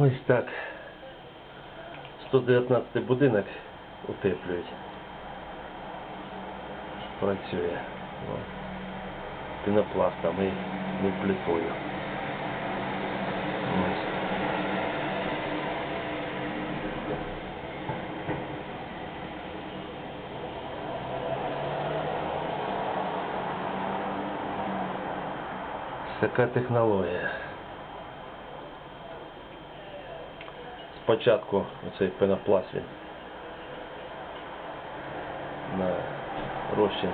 Ось так. 119 будинок утеплюють. Працює. Пінопластом і не плитою. Ось. Така технологія. Спочатку оцей пенопласт він на розчин.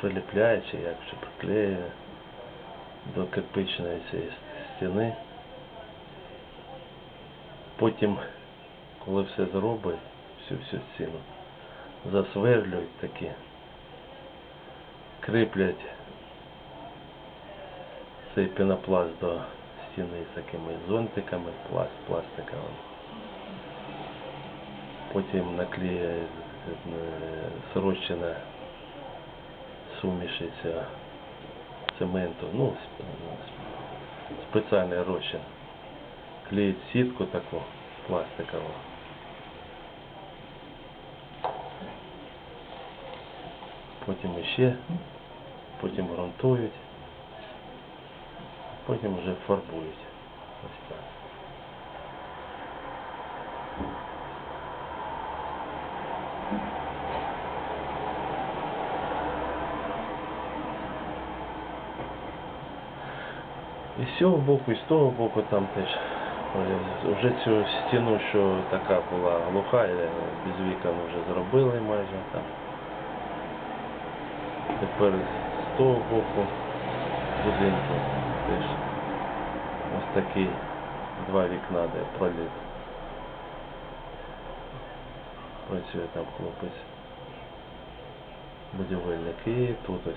Приліпляє чи як чи приклеює до кирпичної цієї стіни. Потім, коли все зробить, всю всю стіну, засверлюють такі, кріплять цей пенопласт до стіни з такими зонтиками, пласт, пластиковими. Потім наклеює е, срощена цементу, ну, сп- сп- спеціальний розчин. Клеїть сітку таку пластикову. Потім іще, потім ґрунтують, потім вже фарбують. Ось так. І з цього боку, і з того боку там теж. Вже цю стіну, що така була глуха, без вікон вже зробили майже там. Тепер з того боку будинку теж ось такі два вікна, де проліт. Працює там хлопець. Будівельник і тут ось.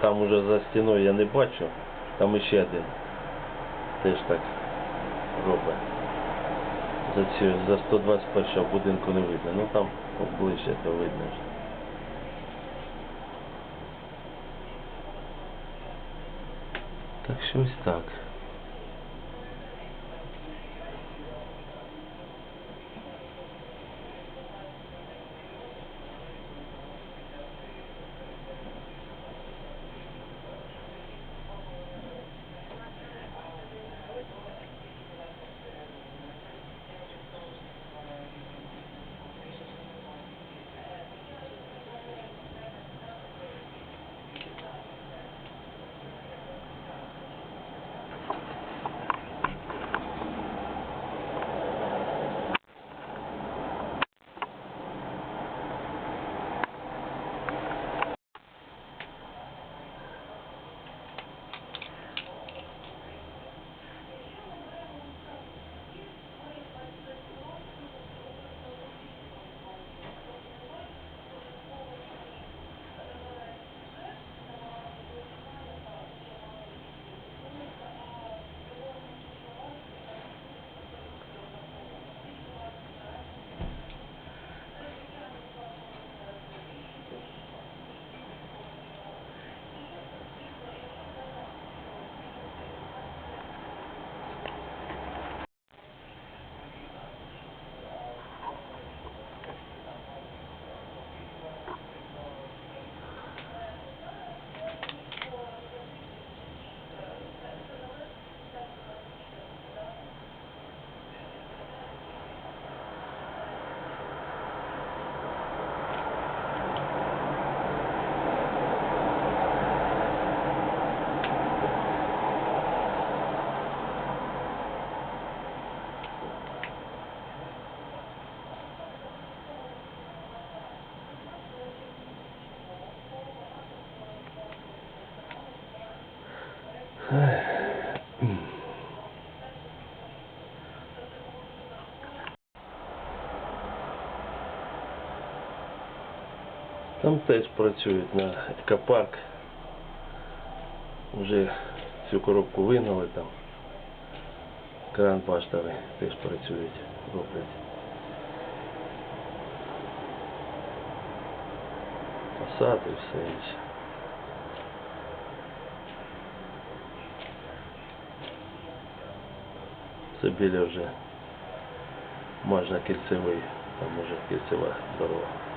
Там уже за стіною я не бачу, там іще один теж так робить. За, ці, за 121 будинку не видно, ну там ближче то видно. Так що ось так. Там теж працюють на екопарк. Вже цю коробку вигнали там. Кран баштовий теж працюють, роблять. Посад і все інше. Це біля вже можна кільцевий, там уже кільцева дорога.